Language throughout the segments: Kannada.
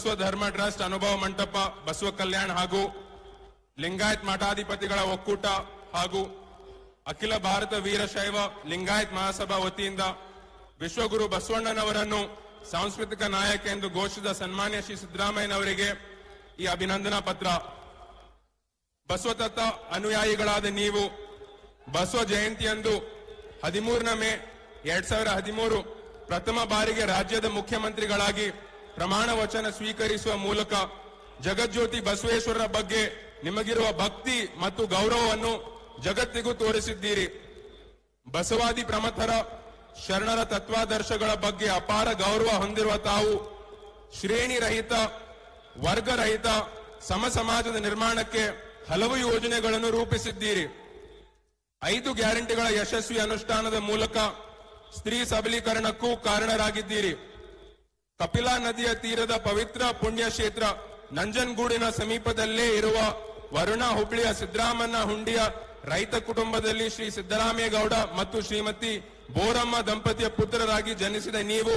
ಬಸವ ಧರ್ಮ ಟ್ರಸ್ಟ್ ಅನುಭವ ಮಂಟಪ, ಬಸವ ಕಲ್ಯಾಣ ಹಾಗೂ ಲಿಂಗಾಯತ್ ಮಠಾಧಿಪತಿಗಳ ಒಕ್ಕೂಟ ಹಾಗೂ ಅಖಿಲ ಭಾರತ ವೀರಶೈವ ಲಿಂಗಾಯತ್ ಮಹಾಸಭಾ ವತಿಯಿಂದ ವಿಶ್ವಗುರು ಬಸವಣ್ಣನವರನ್ನು ಸಾಂಸ್ಕೃತಿಕ ನಾಯಕ ಎಂದು ಘೋಷಿಸಿದ ಸನ್ಮಾನ್ಯ ಶ್ರೀ ಸಿದ್ದರಾಮಯ್ಯನವರಿಗೆ ಈ ಅಭಿನಂದನಾ ಪತ್ರ. ಬಸವತತ್ವ ಅನುಯಾಯಿಗಳಾದ ನೀವು ಬಸವ ಜಯಂತಿಯಂದು ಹದಿಮೂರನ ಮೇ ಎರಡ್ ಸಾವಿರದ ಹದಿಮೂರು ಪ್ರಥಮ ಬಾರಿಗೆ ರಾಜ್ಯದ ಮುಖ್ಯಮಂತ್ರಿಗಳಾಗಿ ಪ್ರಮಾಣ ವಚನ ಸ್ವೀಕರಿಸುವ ಮೂಲಕ ಜಗಜ್ಯೋತಿ ಬಸವೇಶ್ವರರ ಬಗ್ಗೆ ನಿಮಗಿರುವ ಭಕ್ತಿ ಮತ್ತು ಗೌರವವನ್ನು ಜಗತ್ತಿಗೂ ತೋರಿಸಿದ್ದೀರಿ. ಬಸವಾದಿ ಪ್ರಮಥರ ಶರಣರ ತತ್ವಾದರ್ಶಗಳ ಬಗ್ಗೆ ಅಪಾರ ಗೌರವ ಹೊಂದಿರುವ ತಾವು ಶ್ರೇಣಿ ರಹಿತ ವರ್ಗರಹಿತ ಸಮ ಸಮಾಜದ ನಿರ್ಮಾಣಕ್ಕೆ ಹಲವು ಯೋಜನೆಗಳನ್ನು ರೂಪಿಸಿದ್ದೀರಿ. ಐದು ಗ್ಯಾರಂಟಿಗಳ ಯಶಸ್ವಿ ಅನುಷ್ಠಾನದ ಮೂಲಕ ಸ್ತ್ರೀ ಸಬಲೀಕರಣಕ್ಕೂ ಕಾರಣರಾಗಿದ್ದೀರಿ. ಕಪಿಲಾ ನದಿಯ ತೀರದ ಪವಿತ್ರ ಪುಣ್ಯ ಕ್ಷೇತ್ರ ನಂಜನಗೂಡಿನ ಸಮೀಪದಲ್ಲೇ ಇರುವ ವರುಣ ಹುಬ್ಳಿಯ ಸಿದ್ದರಾಮಣ್ಣ ಹುಂಡಿಯ ರೈತ ಕುಟುಂಬದಲ್ಲಿ ಶ್ರೀ ಸಿದ್ದರಾಮೇಗೌಡ ಮತ್ತು ಶ್ರೀಮತಿ ಬೋರಮ್ಮ ದಂಪತಿಯ ಪುತ್ರರಾಗಿ ಜನಿಸಿದ ನೀವು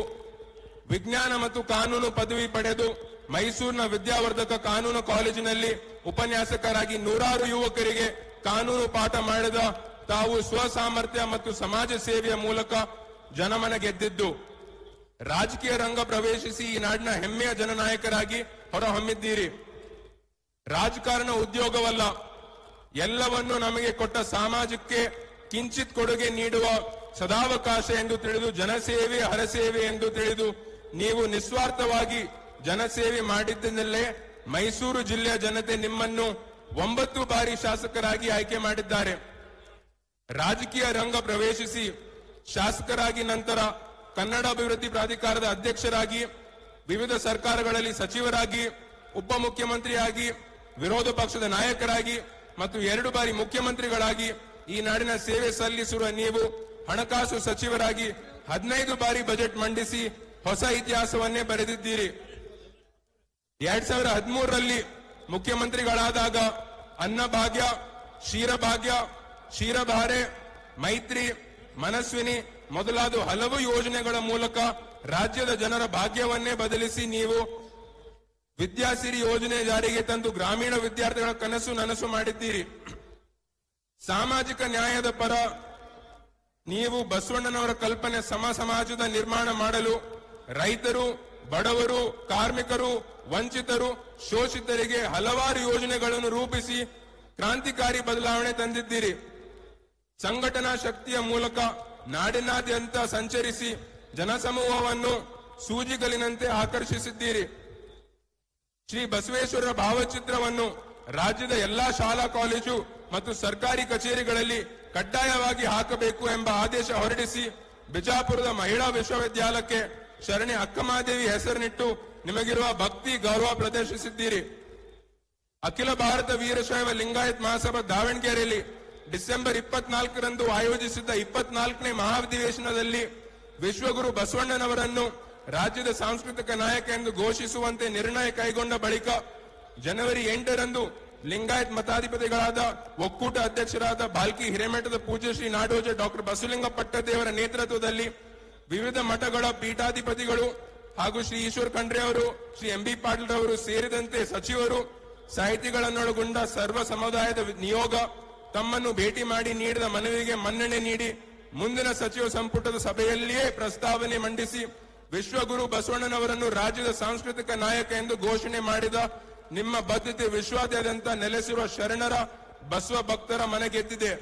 ವಿಜ್ಞಾನ ಮತ್ತು ಕಾನೂನು ಪದವಿ ಪಡೆದು ಮೈಸೂರಿನ ವಿದ್ಯಾವರ್ಧಕ ಕಾನೂನು ಕಾಲೇಜಿನಲ್ಲಿ ಉಪನ್ಯಾಸಕರಾಗಿ ನೂರಾರು ಯುವಕರಿಗೆ ಕಾನೂನು ಪಾಠ ಮಾಡಿದ ತಾವು ಸ್ವಸಾಮರ್ಥ್ಯ ಮತ್ತು ಸಮಾಜ ಸೇವೆಯ ಮೂಲಕ ಜನಮನ ಗೆದ್ದಿದ್ದು. ರಾಜಕೀಯ ರಂಗ ಪ್ರವೇಶಿಸಿ ಈ ನಾಡಿನ ಹೆಮ್ಮೆಯ ಜನನಾಯಕರಾಗಿ ಹೊರಹೊಮ್ಮಿದ್ದೀರಿ. ರಾಜಕಾರಣ ಉದ್ಯೋಗವಲ್ಲ, ಎಲ್ಲವನ್ನು ನಮಗೆ ಕೊಟ್ಟ ಸಮಾಜಕ್ಕೆ ಕಿಂಚಿತ್ ಕೊಡುಗೆ ನೀಡುವ ಸದಾವಕಾಶ ಎಂದು ತಿಳಿದು, ಜನಸೇವೆ, ಹರಸೇವೆ ಎಂದು ತಿಳಿದು, ನೀವು ನಿಸ್ವಾರ್ಥವಾಗಿ ಜನಸೇವೆ ಮಾಡಿದ್ದಲ್ಲೇ ಮೈಸೂರು ಜಿಲ್ಲೆಯ ಜನತೆ ನಿಮ್ಮನ್ನು ಒಂಬತ್ತು ಬಾರಿ ಶಾಸಕರಾಗಿ ಆಯ್ಕೆ ಮಾಡಿದ್ದಾರೆ. ರಾಜಕೀಯ ರಂಗ ಪ್ರವೇಶಿಸಿ ಶಾಸಕರಾಗಿ ನಂತರ ಕನ್ನಡ ಅಭಿವೃದ್ಧಿ ಪ್ರಾಧಿಕಾರದ ಅಧ್ಯಕ್ಷರಾಗಿ, ವಿವಿಧ ಸರ್ಕಾರಗಳಲ್ಲಿ ಸಚಿವರಾಗಿ ಉಪಮುಖ್ಯಮಂತ್ರಿಯಾಗಿ ವಿರೋಧ ಪಕ್ಷದ ನಾಯಕರಾಗಿ ಮತ್ತು ಎರಡು ಬಾರಿ ಮುಖ್ಯಮಂತ್ರಿಗಳಾಗಿ ಈ ನಾಡಿನ ಸೇವೆ ಸಲ್ಲಿಸಿರುವ ನೀವು ಹಣಕಾಸು ಸಚಿವರಾಗಿ ಹದಿನೈದು ಬಾರಿ ಬಜೆಟ್ ಮಂಡಿಸಿ ಹೊಸ ಇತಿಹಾಸವನ್ನೇ ಬರೆದಿದ್ದೀರಿ. ಎರಡ್ ಸಾವಿರದ ಹದಿಮೂರರಲ್ಲಿ ಮುಖ್ಯಮಂತ್ರಿಗಳಾದಾಗ ಅನ್ನಭಾಗ್ಯ, ಕ್ಷೀರಭಾಗ್ಯ ಕ್ಷೀರಭಾರೆ ಮೈತ್ರಿ, ಮನಸ್ವಿನಿ ಮೊದಲಾದ ಹಲವು ಯೋಜನೆಗಳ ಮೂಲಕ ರಾಜ್ಯದ ಜನರ ಭಾಗ್ಯವನ್ನೇ ಬದಲಿಸಿ ನೀವು ವಿದ್ಯಾಸಿರಿ ಯೋಜನೆ ಜಾರಿಗೆ ತಂದು ಗ್ರಾಮೀಣ ವಿದ್ಯಾರ್ಥಿಗಳ ಕನಸು ನನಸು ಮಾಡಿದ್ದೀರಿ. ಸಾಮಾಜಿಕ ನ್ಯಾಯದ ಪರ ನೀವು ಬಸವಣ್ಣನವರ ಕಲ್ಪನೆ ಸಮ ಸಮಾಜದ ನಿರ್ಮಾಣ ಮಾಡಲು ರೈತರು, ಬಡವರು, ಕಾರ್ಮಿಕರು, ವಂಚಿತರು, ಶೋಷಿತರಿಗೆ ಹಲವಾರು ಯೋಜನೆಗಳನ್ನು ರೂಪಿಸಿ ಕ್ರಾಂತಿಕಾರಿ ಬದಲಾವಣೆ ತಂದಿದ್ದೀರಿ. ಸಂಘಟನಾ ಶಕ್ತಿಯ ಮೂಲಕ ನಾಡಿನಾದ್ಯಂತ ಸಂಚರಿಸಿ ಜನಸಮೂಹವನ್ನು ಸೂಜಿಗಲಿನಂತೆ ಆಕರ್ಷಿಸಿದ್ದೀರಿ. ಶ್ರೀ ಬಸವೇಶ್ವರರ ಭಾವಚಿತ್ರವನ್ನು ರಾಜ್ಯದ ಎಲ್ಲಾ ಶಾಲಾ ಕಾಲೇಜು ಮತ್ತು ಸರ್ಕಾರಿ ಕಚೇರಿಗಳಲ್ಲಿ ಕಡ್ಡಾಯವಾಗಿ ಹಾಕಬೇಕು ಎಂಬ ಆದೇಶ ಹೊರಡಿಸಿ ಬಿಜಾಪುರದ ಮಹಿಳಾ ವಿಶ್ವವಿದ್ಯಾಲಯಕ್ಕೆ ಶರಣೆ ಅಕ್ಕಮಾದೇವಿ ಹೆಸರಿನಿಟ್ಟು ನಿಮಗಿರುವ ಭಕ್ತಿ ಗೌರವ ಪ್ರದರ್ಶಿಸಿದ್ದೀರಿ. ಅಖಿಲ ಭಾರತ ವೀರಶೈವ ಲಿಂಗಾಯತ್ ಮಹಾಸಭಾ ದಾವಣಗೆರೆಯಲ್ಲಿ ಡಿಸೆಂಬರ್ ಇಪ್ಪತ್ನಾಲ್ಕರಂದು ಆಯೋಜಿಸಿದ್ದ ಇಪ್ಪತ್ನಾಲ್ಕನೇ ಮಹಾಧಿವೇಶನದಲ್ಲಿ ವಿಶ್ವಗುರು ಬಸವಣ್ಣನವರನ್ನು ರಾಜ್ಯದ ಸಾಂಸ್ಕೃತಿಕ ನಾಯಕ ಎಂದು ಘೋಷಿಸುವಂತೆ ನಿರ್ಣಯ ಕೈಗೊಂಡ ಬಳಿಕ ಜನವರಿ ಎಂಟರಂದು ಲಿಂಗಾಯತ್ ಮತಾಧಿಪತಿಗಳಾದ ಒಕ್ಕೂಟ ಅಧ್ಯಕ್ಷರಾದ ಬಾಲ್ಕಿ ಹಿರೇಮಠದ ಪೂಜ್ಯ ಶ್ರೀ ನಾಡೋಜ ಡಾಕ್ಟರ್ ಬಸವಲಿಂಗ ಪಟ್ಟದೇವರ ನೇತೃತ್ವದಲ್ಲಿ ವಿವಿಧ ಮಠಗಳ ಪೀಠಾಧಿಪತಿಗಳು ಹಾಗೂ ಶ್ರೀ ಈಶ್ವರ್ ಖಂಡ್ರೆ ಅವರು, ಶ್ರೀ ಎಂ ಬಿ ಪಾಟೀಲ್ ಅವರು ಸೇರಿದಂತೆ ಸಚಿವರು, ಸಾಹಿತಿಗಳನ್ನೊಳಗೊಂಡ ಸರ್ವ ಸಮುದಾಯದ ನಿಯೋಗ ತಮ್ಮನ್ನು ಭೇಟಿ ಮಾಡಿ ನೀಡಿದ ಮನವಿಗೆ ಮನ್ನಣೆ ನೀಡಿ ಮುಂದಿನ ಸಚಿವ ಸಂಪುಟದ ಸಭೆಯಲ್ಲಿಯೇ ಪ್ರಸ್ತಾವನೆ ಮಂಡಿಸಿ ವಿಶ್ವಗುರು ಬಸವಣ್ಣನವರನ್ನು ರಾಜ್ಯದ ಸಾಂಸ್ಕೃತಿಕ ನಾಯಕ ಎಂದು ಘೋಷಣೆ ಮಾಡಿದ ನಿಮ್ಮ ಬದ್ಧತೆ ವಿಶ್ವಾದ್ಯಂತ ನೆಲೆಸಿರುವ ಶರಣರ ಬಸವ ಭಕ್ತರ ಮನೆಗೆದ್ದಿದೆ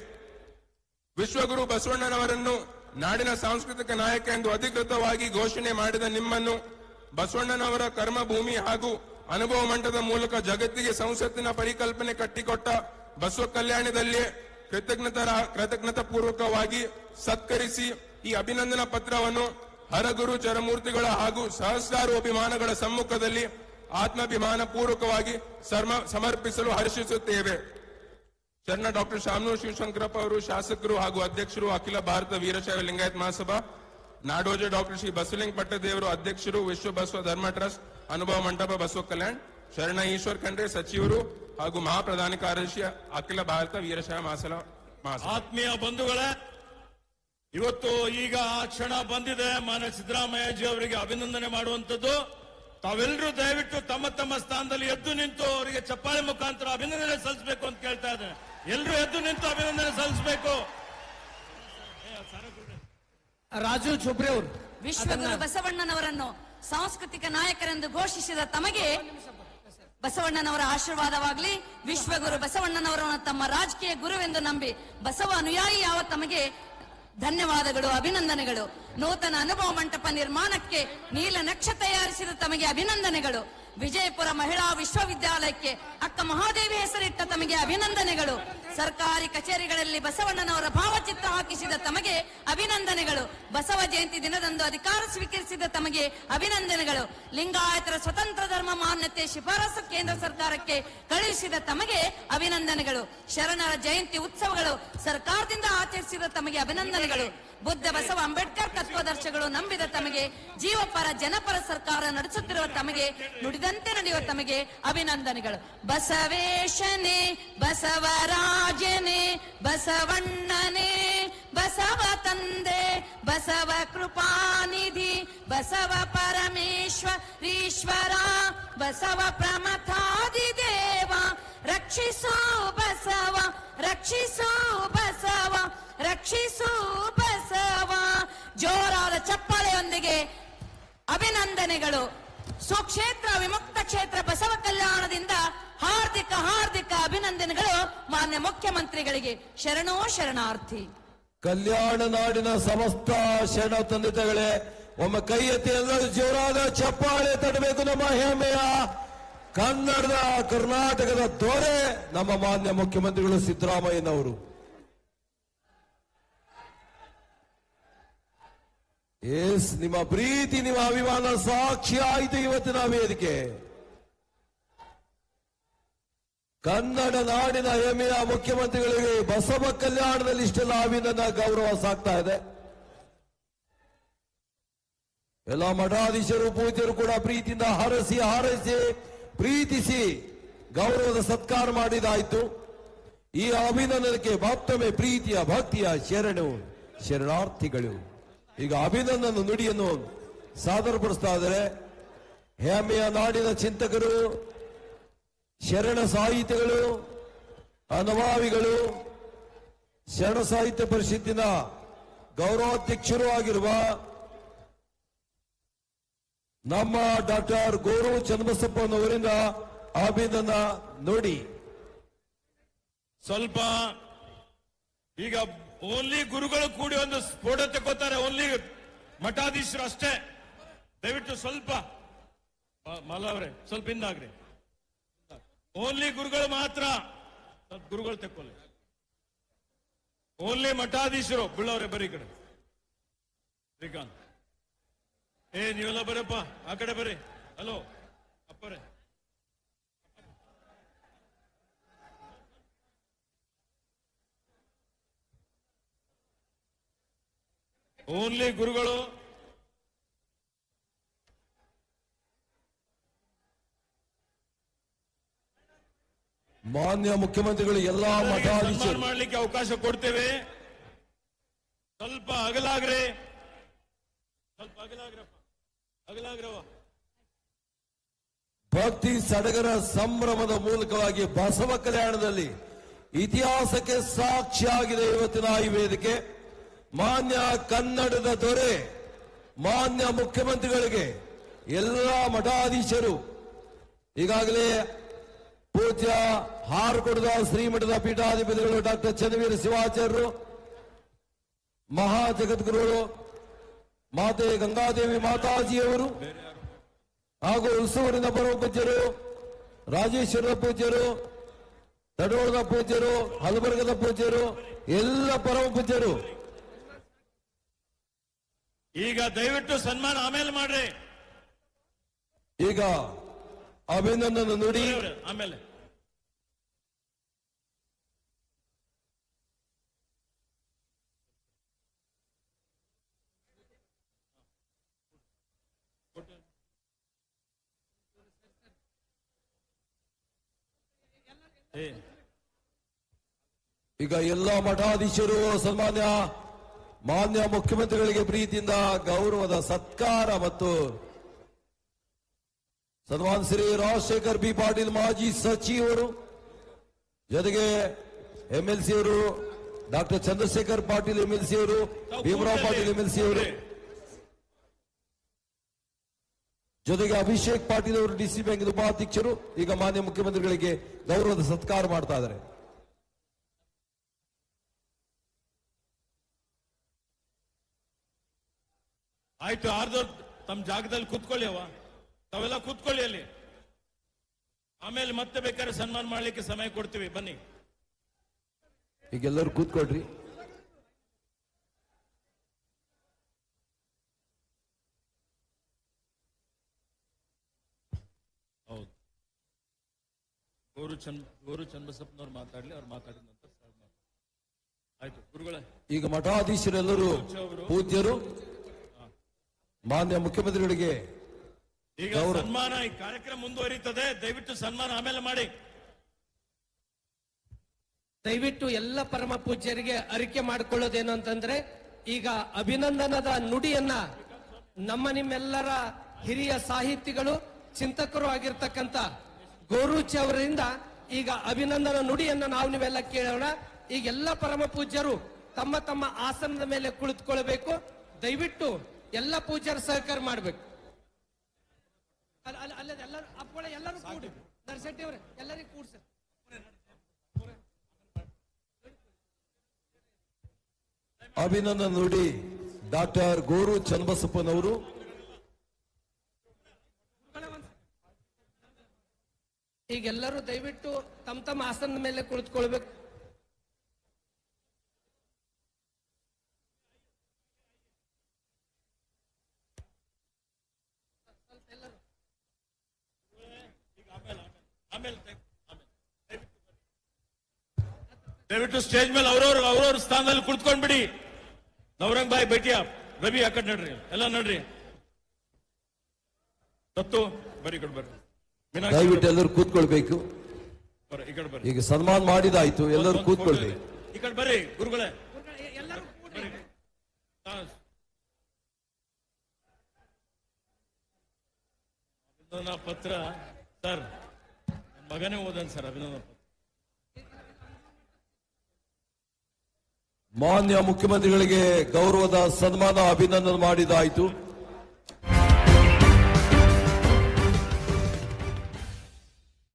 ವಿಶ್ವಗುರು ಬಸವಣ್ಣನವರನ್ನು ನಾಡಿನ ಸಾಂಸ್ಕೃತಿಕ ನಾಯಕ ಎಂದು ಅಧಿಕೃತವಾಗಿ ಘೋಷಣೆ ಮಾಡಿದ ನಿಮ್ಮನ್ನು ಬಸವಣ್ಣನವರ ಕರ್ಮಭೂಮಿ ಹಾಗೂ ಅನುಭವ ಮಂಟದ ಮೂಲಕ ಜಗತ್ತಿಗೆ ಸಂಸತ್ತಿನ ಪರಿಕಲ್ಪನೆ ಕಟ್ಟಿಕೊಟ್ಟ ಬಸವ ಕಲ್ಯಾಣದಲ್ಲಿ ಕೃತಜ್ಞತರ ಕೃತಜ್ಞತಾ ಪೂರ್ವಕವಾಗಿ ಸತ್ಕರಿಸಿ ಈ ಅಭಿನಂದನಾ ಪತ್ರವನ್ನು ಹರಗುರು ಚರಮೂರ್ತಿಗಳ ಹಾಗೂ ಸಹಸ್ರಾರು ಅಭಿಮಾನಗಳ ಸಮ್ಮುಖದಲ್ಲಿ ಆತ್ಮಾಭಿಮಾನ ಪೂರ್ವಕವಾಗಿ ಸಮರ್ಪಿಸಲು ಹರ್ಷಿಸುತ್ತೇವೆ. ಶರಣ ಡಾಕ್ಟರ್ ಶಾಮನೂರ್ ಶಿವಶಂಕರಪ್ಪ ಅವರು, ಶಾಸಕರು ಹಾಗೂ ಅಧ್ಯಕ್ಷರು ಅಖಿಲ ಭಾರತ ವೀರಶೈವ ಲಿಂಗಾಯತ್ ಮಹಾಸಭಾ, ನಾಡೋಜ ಡಾಕ್ಟರ್ ಶ್ರೀ ಬಸವಲಿಂಗ ಪಟ್ಟದೇವರು ಅಧ್ಯಕ್ಷರು ವಿಶ್ವ ಬಸವ ಧರ್ಮ ಟ್ರಸ್ಟ್, ಅನುಭವ ಮಂಟಪ ಬಸವ ಕಲ್ಯಾಣ್, ಶರಣ ಈಶ್ವರ್ ಖಂಡ್ರೆ ಸಚಿವರು ಹಾಗೂ ಮಹಾಪ್ರಧಾನ ಕಾರ್ಯದರ್ಶಿ ಅಖಿಲ ಭಾರತ ವೀರಶೈವ ಮಾಸಲ ಆತ್ಮೀಯ ಬಂಧುಗಳೇ ಇವತ್ತು ಈಗ ಆ ಕ್ಷಣ ಬಂದಿದೆ. ಮಾನ್ಯ ಸಿದ್ದರಾಮಯ್ಯಜಿ ಅವರಿಗೆ ಅಭಿನಂದನೆ ಮಾಡುವಂತದ್ದು ತಾವೆಲ್ಲರೂ ದಯವಿಟ್ಟು ತಮ್ಮ ತಮ್ಮ ಸ್ಥಾನದಲ್ಲಿ ಎದ್ದು ನಿಂತು ಅವರಿಗೆ ಚಪ್ಪಾಳೆ ಮುಖಾಂತರ ಅಭಿನಂದನೆ ಸಲ್ಲಿಸಬೇಕು ಅಂತ ಕೇಳ್ತಾ ಇದ್ದೇನೆ. ಎಲ್ಲರೂ ಎದ್ದು ನಿಂತು ಅಭಿನಂದನೆ ಸಲ್ಲಿಸಬೇಕು. ರಾಜು ಚೋಪ್ರಿ ಅವರು. ವಿಶ್ವಗುರು ಬಸವಣ್ಣನವರನ್ನು ಸಾಂಸ್ಕೃತಿಕ ನಾಯಕರೆಂದು ಘೋಷಿಸಿದ ತಮಗೆ ಬಸವಣ್ಣನವರ ಆಶೀರ್ವಾದವಾಗಲಿ ವಿಶ್ವಗುರು ಬಸವಣ್ಣನವರನ್ನು ತಮ್ಮ ರಾಜಕೀಯ ಗುರುವೆಂದು ನಂಬಿ ಬಸವ ಅನುಯಾಯಿ ಯಾವ ತಮಗೆ ಧನ್ಯವಾದಗಳು, ಅಭಿನಂದನೆಗಳು. ನೂತನ ಅನುಭವ ಮಂಟಪ ನಿರ್ಮಾಣಕ್ಕೆ ನೀಲ ನಕ್ಷ ತಯಾರಿಸಿದ ತಮಗೆ ಅಭಿನಂದನೆಗಳು. ವಿಜಯಪುರ ಮಹಿಳಾ ವಿಶ್ವವಿದ್ಯಾಲಯಕ್ಕೆ ಅಕ್ಕ ಮಹಾದೇವಿ ಹೆಸರಿಟ್ಟ ತಮಗೆ ಅಭಿನಂದನೆಗಳು. ಸರ್ಕಾರಿ ಕಚೇರಿಗಳಲ್ಲಿ ಬಸವಣ್ಣನವರ ಭಾವಚಿತ್ರ ಹಾಕಿಸಿದ ತಮಗೆ ಅಭಿನಂದನೆಗಳು. ಬಸವ ಜಯಂತಿ ದಿನದಂದು ಅಧಿಕಾರ ಸ್ವೀಕರಿಸಿದ ತಮಗೆ ಅಭಿನಂದನೆಗಳು. ಲಿಂಗಾಯತರ ಸ್ವತಂತ್ರ ಧರ್ಮ ಮಾನ್ಯತೆ ಶಿಫಾರಸು ಕೇಂದ್ರ ಸರ್ಕಾರಕ್ಕೆ ಕಳುಹಿಸಿದ ತಮಗೆ ಅಭಿನಂದನೆಗಳು. ಶರಣರ ಜಯಂತಿ ಉತ್ಸವಗಳು ಸರ್ಕಾರದಿಂದ ಆಚರಿಸಿದ ತಮಗೆ ಅಭಿನಂದನೆಗಳು. ಬುದ್ಧ ಬಸವ ಅಂಬೇಡ್ಕರ್ ತತ್ವದರ್ಶಗಳು ನಂಬಿದ ತಮಗೆ, ಜೀವಪರ ಜನಪರ ಸರ್ಕಾರ ನಡೆಸುತ್ತಿರುವ ತಮಗೆ, ನುಡಿದಂತೆ ನಡೆಯುವ ತಮಗೆ ಅಭಿನಂದನೆಗಳು. ಬಸವೇಶನೇ ಬಸವರಾಜನೇ ಬಸವಣ್ಣನೇ, ಬಸವ ತಂದೆ, ಬಸವ ಕೃಪಾನಿಧಿ, ಬಸವ ಪರಮೇಶ್ವರೀಶ್ವರ, ಬಸವ ಪ್ರಮಥಾದಿ ದೇವ. ರಕ್ಷಿಸೋ ಬಸವ ರಕ್ಷಿಸೋ ಬಸವ, ರಕ್ಷಿಸೋ ಚಪ್ಪಾಳೆಯೊಂದಿಗೆ ಅಭಿನಂದನೆಗಳು. ಸುಕ್ಷೇತ್ರ ವಿಮುಕ್ತ ಕ್ಷೇತ್ರ ಬಸವ ಕಲ್ಯಾಣದಿಂದ ಹಾರ್ದಿಕ ಹಾರ್ದಿಕ ಅಭಿನಂದನೆಗಳು ಮಾನ್ಯ ಮುಖ್ಯಮಂತ್ರಿಗಳಿಗೆ. ಶರಣೋ ಶರಣಾರ್ಥಿ. ಕಲ್ಯಾಣ ನಾಡಿನ ಸಮಸ್ತ ಶರಣ ತಂದಿತಗಳೇ, ಒಮ್ಮೆ ಕೈ ಎತ್ತಿ ಎಲ್ಲರೂ ಜೋರಾದ ಚಪ್ಪಾಳೆ ತಡಬೇಕು ನಮ್ಮ ಹೆಮ್ಮೆಯ ಕನ್ನಡದ, ಕರ್ನಾಟಕದ ದೊರೆ ನಮ್ಮ ಮಾನ್ಯ ಮುಖ್ಯಮಂತ್ರಿಗಳು ಸಿದ್ದರಾಮಯ್ಯನವರು. ಎಸ್, ನಿಮ್ಮ ಪ್ರೀತಿ, ನಿಮ್ಮ ಅಭಿಮಾನ ಸಾಕ್ಷಿ ಆಯಿತು ಇವತ್ತಿನ ವೇದಿಕೆ. ಕನ್ನಡ ನಾಡಿನ ಹೆಮ್ಮೆಯ ಮುಖ್ಯಮಂತ್ರಿಗಳಿಗೆ ಬಸವ ಕಲ್ಯಾಣದಲ್ಲಿ ಇಷ್ಟೆಲ್ಲ ಅಭಿನಂದನ ಗೌರವ ಸಾಕ್ತಾ ಇದೆ. ಎಲ್ಲ ಮಠಾಧೀಶರು, ಪೂಜ್ಯರು ಕೂಡ ಪ್ರೀತಿಯಿಂದ ಹರಸಿ, ಹಾರೈಸಿ, ಪ್ರೀತಿಸಿ ಗೌರವದ ಸತ್ಕಾರ ಮಾಡಿದಾಯ್ತು. ಈ ಅಭಿನಂದನಕ್ಕೆ ಮತ್ತೊಮ್ಮೆ ಪ್ರೀತಿಯ, ಭಕ್ತಿಯ ಶರಣು, ಶರಣಾರ್ಥಿಗಳು. ಈಗ ಅಭಿನಂದನ ನುಡಿಯನ್ನು ಸಾದರಪಡಿಸ್ತಾ ಇದ್ದಾರೆ. ಹೆಮ್ಮೆಯ ನಾಡಿನ ಚಿಂತಕರು, ಶರಣ ಸಾಹಿತಿಗಳು ಅನುಭಾವಿಗಳು, ಶರಣ ಸಾಹಿತ್ಯ ಪರಿಷತ್ತಿನ ಗೌರವಾಧ್ಯಕ್ಷರು ಆಗಿರುವ ನಮ್ಮ ಡಾಕ್ಟರ್ ಗೋರು ಚನ್ನಬಸಪ್ಪನವರಿಂದ ಅಭಿನಂದನ ನೋಡಿ. ಸ್ವಲ್ಪ ಈಗ ಓನ್ಲಿ ಗುರುಗಳು ಕೂಡಿ ಒಂದು ಸ್ಫೋಟ ತಗೋತಾರೆ ಓನ್ಲಿ ಮಠಾಧೀಶರು ಅಷ್ಟೇ. ದಯವಿಟ್ಟು ಸ್ವಲ್ಪ, ಮ- ಮಲ್ಲ ಅವರೇ, ಸ್ವಲ್ಪ ಹಿಂದಾಗ್ರಿ. ಓನ್ಲಿ ಗುರುಗಳು ಮಾತ್ರ, ಸ್ವಲ್ಪ ಗುರುಗಳು ತಕ್ಕೊಳ್ಳಿ. ಓನ್ಲಿ ಮಠಾಧೀಶರು, ಬೀಳವ್ರೆ, ಬರೀ ಕಡೆ. ಶ್ರೀಕಾಂತ್. ಏ, ನೀವೆಲ್ಲ ಬರಪ್ಪ, ಆ ಕಡೆ ಬರ್ರಿ ಹಲೋ, ಅಪ್ಪರೇ. ಓನ್ಲಿ ಗುರುಗಳು. ಮಾನ್ಯ ಮುಖ್ಯಮಂತ್ರಿಗಳು ಎಲ್ಲಾ ಮಠಾಧೀಶರು. ಮಾಡ್ಲಿಕ್ಕೆ ಅವಕಾಶ ಕೊಡ್ತೇವೆ. ಸ್ವಲ್ಪ ಅಗಲಾಗ್ರೆ ಸ್ವಲ್ಪ ಅಗಲಾಗ್ರಪ್ಪ ಅಗಲಾಗ್ರವ ಭಕ್ತಿ ಸಡಗರ ಸಂಭ್ರಮದ ಮೂಲಕವಾಗಿ ಬಸವ ಕಲ್ಯಾಣದಲ್ಲಿ ಇತಿಹಾಸಕ್ಕೆ ಸಾಕ್ಷಿಯಾಗಿದೆ ಇವತ್ತಿನ ಈ ವೇದಿಕೆ. ಮಾನ್ಯ ಕನ್ನಡದ ದೊರೆ, ಮಾನ್ಯ ಮುಖ್ಯಮಂತ್ರಿಗಳಿಗೆ, ಎಲ್ಲ ಮಠಾಧೀಶರು, ಈಗಾಗಲೇ ಪೂಜ್ಯ ಹಾರಕೊಡದ ಶ್ರೀಮಠದ ಪೀಠಾಧಿಪತಿಗಳು ಡಾಕ್ಟರ್ ಚನ್ನವೀರ ಶಿವಾಚಾರ್ಯರು ಮಹಾ ಜಗದ್ಗುರುಗಳು ಮಾತೆ ಗಂಗಾದೇವಿ ಮಾತಾಜಿಯವರು, ಹಾಗೂ ಉತ್ಸವರಿನ ಪರಮ ಪೂಜ್ಯರು ರಾಜೇಶ್ವರದ ಪೂಜ್ಯರು, ತಡೋಳದ ಪೂಜ್ಯರು, ಹಲಬರ್ಗದ ಪೂಜ್ಯರು, ಎಲ್ಲ ಪರಮ ಪೂಜ್ಯರು. ಈಗ ದಯವಿಟ್ಟು ಸನ್ಮಾನ ಆಮೇಲೆ ಮಾಡ್ರಿ. ಈಗ ಅಭಿನಂದನ ನುಡಿ. ಆಮೇಲೆ. ಈಗ ಎಲ್ಲ ಮಠಾಧೀಶರು ಸನ್ಮಾನ್ಯ ಮಾನ್ಯ ಮುಖ್ಯಮಂತ್ರಿಗಳಿಗೆ ಪ್ರೀತಿಯಿಂದ ಗೌರವದ ಸತ್ಕಾರ ಮತ್ತು ಸನ್ಮಾನ್ ಶ್ರೀ ರಾಜಶೇಖರ್ ಬಿ ಪಾಟೀಲ್ ಮಾಜಿ ಸಚಿವರು, ಜೊತೆಗೆ ಎಂಎಲ್ಸಿ ಅವರು ಡಾಕ್ಟರ್ ಚಂದ್ರಶೇಖರ್ ಪಾಟೀಲ್ ಎಂಎಲ್ಸಿ ಅವರು ಭೀಮರಾವ್ ಪಾಟೀಲ್ ಎಂಎಲ್ಸಿ ಅವರು ಜೊತೆಗೆ ಅಭಿಷೇಕ್ ಪಾಟೀಲ್ ಅವರು ಡಿಸಿ ಬ್ಯಾಂಕ್ ಉಪಾಧ್ಯಕ್ಷರು, ಈಗ ಮಾನ್ಯ ಮುಖ್ಯಮಂತ್ರಿಗಳಿಗೆ ಗೌರವದ ಸತ್ಕಾರ ಮಾಡ್ತಾ ಇದ್ದಾರೆ. ಆಯ್ತು ಆರ್ದವ್ರು ತಮ್ಮ ಜಾಗದಲ್ಲಿ ಕೂತ್ಕೊಳ್ಳಿ ಅವ ತಾವೆಲ್ಲ ಕೂತ್ಕೊಳ್ಳಿ ಅಲ್ಲಿ. ಆಮೇಲೆ ಮತ್ತೆ ಬೇಕಾದ್ರೆ ಸನ್ಮಾನ ಮಾಡ್ಲಿಕ್ಕೆ ಸಮಯ ಕೊಡ್ತೀವಿ ಬನ್ನಿ. ಈಗ ಎಲ್ಲರೂ ಕೂತ್ಕೊಳ್ರಿ. ಹೌದು. ಗೋರು ಚಂದ್ ಗೋರು ಚನ್ನಬಸಪ್ಪನವ್ರು ಮಾತಾಡ್ಲಿ ಅವ್ರು ಮಾತಾಡಿದ ನಂತರ ಆಯ್ತು ಗುರುಗಳೇ. ಈಗ ಮಠಾಧೀಶರೆಲ್ಲರೂ ಪೂಜ್ಯರು ಮಾನ್ಯ ಮುಖ್ಯಮಂತ್ರಿಗಳಿಗೆ ಈಗ. ಸನ್ಮಾನ ಈ ಕಾರ್ಯಕ್ರಮ ಮುಂದುವರಿಯುತ್ತದೆ. ದಯವಿಟ್ಟು ಸನ್ಮಾನ ಆಮೇಲೆ ಮಾಡಿ. ದಯವಿಟ್ಟು ಎಲ್ಲ ಪರಮ ಪೂಜ್ಯರಿಗೆ ಅರಿಕೆ ಮಾಡಿಕೊಳ್ಳೋದೇನು ಅಂತಂದ್ರೆ ಈಗ ಅಭಿನಂದನದ ನುಡಿಯನ್ನ ನಮ್ಮ ನಿಮ್ಮೆಲ್ಲರ ಹಿರಿಯ ಸಾಹಿತಿಗಳು ಚಿಂತಕರು ಆಗಿರ್ತಕ್ಕಂಥ ಗೋರೂಚಿ ಅವರಿಂದ ಈಗ ಅಭಿನಂದನ ನುಡಿಯನ್ನ ನಾವು ನೀವೆಲ್ಲ ಕೇಳೋಣ. ಈಗ ಎಲ್ಲ ಪರಮ ಪೂಜ್ಯರು ತಮ್ಮ ತಮ್ಮ ಆಸನದ ಮೇಲೆ ಕುಳಿತುಕೊಳ್ಬೇಕು ದಯವಿಟ್ಟು ಎಲ್ಲ ಪೂಜಾರ ಸಹಕಾರ ಮಾಡ್ಬೇಕು. ಅಲ್ಲ ಅಲ್ಲ ಎಲ್ಲರೂ ಅಪ್ಪಳ ಎಲ್ಲರೂ ಕೂಡಿ. ನರಸಟ್ಟಿ ಅವರೇ ಎಲ್ಲರಿಗೂ ಕೂಡ್ಸ ಅಭಿನಂದನ ನುಡಿ ಡಾಕ್ಟರ್ ಗೋರು ಚನ್ನಬಸಪ್ಪನವರು. ಈಗೆಲ್ಲರೂ ದಯವಿಟ್ಟು ತಮ್ಮ ತಮ್ಮ ಆಸನದ ಮೇಲೆ ಕುಳಿತುಕೊಳ್ಬೇಕು. ದಯವಿಟ್ಟು ಸ್ಟೇಜ್ ಮೇಲೆ ಅವ್ರವ್ರ ಅವ್ರವ್ರ ಸ್ಥಾನದಲ್ಲಿ ಕುಳಿತುಕೊಂಡ್ಬಿಡಿ. ನವರಂಗ್ ಬಾಯ್ ಭೇಟಿಯ ರವಿ ಆ ಕಡೆ ನಡ್ರಿ. ಎಲ್ಲ ನಡ್ರಿ. ದತ್ತು ಬರ್ರಿ ಈ ಕಡೆ ಬರ್ರಿ. ದಯವಿಟ್ಟು ಎಲ್ಲರೂ ಕೂತ್ಕೊಳ್ಬೇಕು. ಈ ಕಡೆ ಬರ್ರಿ. ಈಗ ಸನ್ಮಾನ ಮಾಡಿದಾಯ್ತು ಎಲ್ಲರೂ ಕೂತ್ಕೊಳ್ಳಿ ಕೂತ್ಕೊಳ್ಬೇಕು. ಈ ಕಡೆ ಬರ್ರಿ ಗುರುಗಳೇ. ಪತ್ರ. ಸರ್ ಮಗನೇ ಓದನ್ ಸರ್ ಅಭಿನಂದನೆ ಮಾನ್ಯ ಮುಖ್ಯಮಂತ್ರಿಗಳಿಗೆ ಗೌರವದ ಸನ್ಮಾನ ಅಭಿನಂದನೆ ಮಾಡಿದಾಯ್ತು